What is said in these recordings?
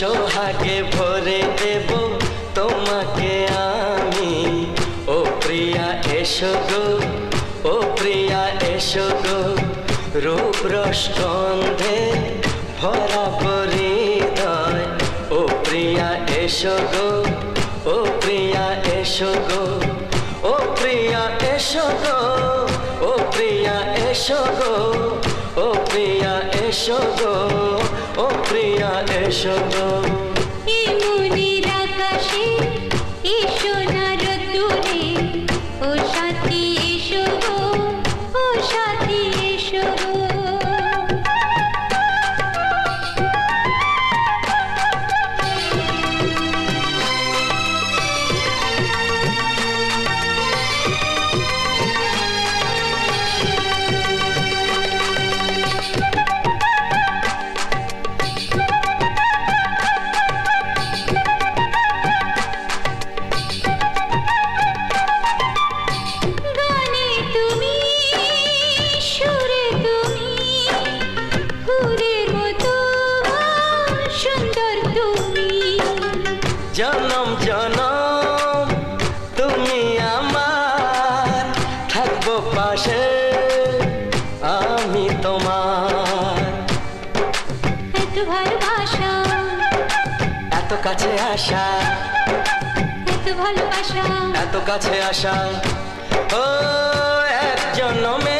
সোহাগে ভরে দেব তোমাকে আমি। ও প্রিয়া, এসো গো, ও প্রিয়া, এসো গো। রূপ রসগন্ধে ভরা পরিদয়। ও প্রিয়া, এসো গো, ও প্রিয়া, এসো গো। ও প্রিয়া, এসো গো, ও প্রিয়া, এসো গো, ও প্রিয়া, এসো গো। ও প্রিয়া এসো পাশে আমি তোমার। এত ভালোবাসা। এত কাছে আসা। এত ভালোবাসা। এত কাছে আসা। ও এক জন্মে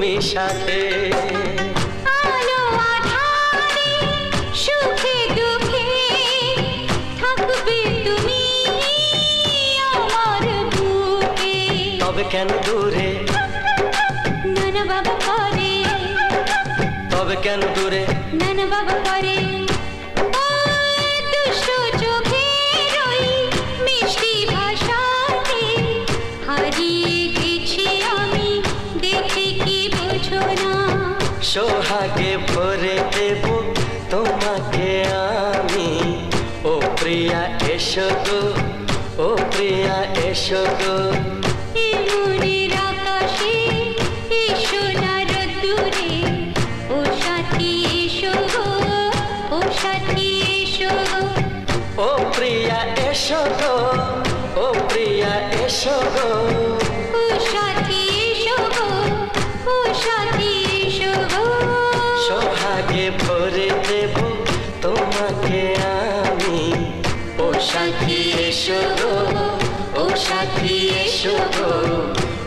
তুমি সাথে। আলো আধারে সুখে দুঃখে থাকবে তুমি আমার বুকে। তবে কেন দূরে? নানা বাবা করে। তবে কেন দূরে? নানা বাবা করে। সোহাগে ভরে দেব তোমাকে আমি। ও প্রিয়া এসো গো। ও প্রিয়া এসো গো।